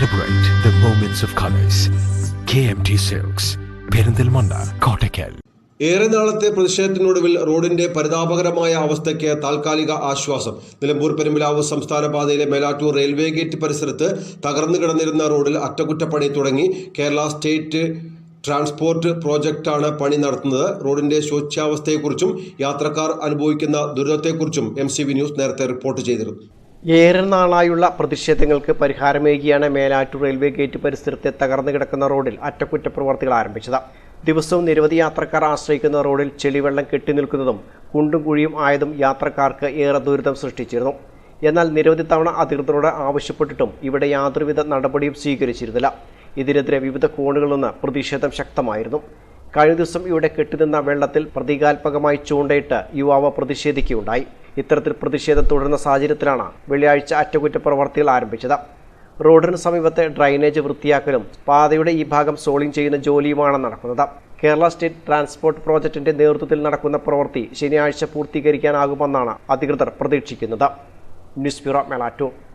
Celebrate the moments of colors. KMT Silks, Perinthalmanna Kottakkal ഏറെ നാളത്തെ പ്രതിഷേധത്തിനൊടുവിൽ റോഡിന്റെ പരിതാപകരമായ അവസ്ഥയ്ക്ക് താൽക്കാലിക ആശ്വാസം. നിലമ്പൂർ പെരുമ്പിലാവ് സംസ്ഥാന പാതയിലെ മേലാറ്റൂർ റെയിൽവേ ഗേറ്റ് പരിസരത്ത് തകർന്നു കിടന്നിരുന്ന റോഡിൽ അറ്റകുറ്റപ്പണി തുടങ്ങി. കേരള സ്റ്റേറ്റ് ട്രാൻസ്പോർട്ട് പ്രോജക്റ്റാണ് പണി നടത്തുന്നത്. റോഡിന്റെ ശോച്യാവസ്ഥയെക്കുറിച്ചും യാത്രക്കാർ അനുഭവിക്കുന്ന ദുരിതത്തെക്കുറിച്ചും എം ന്യൂസ് നേരത്തെ റിപ്പോർട്ട് ചെയ്തിരുന്നു. ഏറെ നാളായുള്ള പ്രതിഷേധങ്ങൾക്ക് പരിഹാരമേകിയാണ് മേലാറ്റൂർ റെയിൽവേ ഗേറ്റ് പരിസരത്തെ തകർന്നു കിടക്കുന്ന റോഡിൽ അറ്റകുറ്റപ്രവർത്തികൾ ആരംഭിച്ചത്. ദിവസവും നിരവധി യാത്രക്കാർ ആശ്രയിക്കുന്ന റോഡിൽ ചെളിവെള്ളം കെട്ടിനിൽക്കുന്നതും കുണ്ടും കുഴിയും ആയതും യാത്രക്കാർക്ക് ഏറെ ദുരിതം സൃഷ്ടിച്ചിരുന്നു. എന്നാൽ നിരവധി തവണ അധികൃതരോട് ആവശ്യപ്പെട്ടിട്ടും ഇവിടെ യാതൊരുവിധ നടപടിയും സ്വീകരിച്ചിരുന്നില്ല. ഇതിനെതിരെ വിവിധ കോണുകളിൽ നിന്ന് പ്രതിഷേധം ശക്തമായിരുന്നു. കഴിഞ്ഞ ദിവസം ഇവിടെ കെട്ടിനിന്ന വെള്ളത്തിൽ പ്രതീകാത്മകമായി ചൂണ്ടയിട്ട് യുവാവ് പ്രതിഷേധിക്കുകയുണ്ടായി. ഇത്തരത്തിൽ പ്രതിഷേധം തുടരുന്ന സാഹചര്യത്തിലാണ് വെള്ളിയാഴ്ച അറ്റകുറ്റപ്രവർത്തികൾ ആരംഭിച്ചത്. റോഡിന് സമീപത്തെ ഡ്രൈനേജ് വൃത്തിയാക്കലും പാതയുടെ ഈ ഭാഗം സോളിംഗ് ചെയ്യുന്ന ജോലിയുമാണ് നടക്കുന്നത്. കേരള സ്റ്റേറ്റ് ട്രാൻസ്പോർട്ട് പ്രോജക്റ്റിന്റെ നേതൃത്വത്തിൽ നടക്കുന്ന പ്രവൃത്തി ശനിയാഴ്ച പൂർത്തീകരിക്കാനാകുമെന്നാണ് അധികൃതർ പ്രതീക്ഷിക്കുന്നത്. News bureau Melattur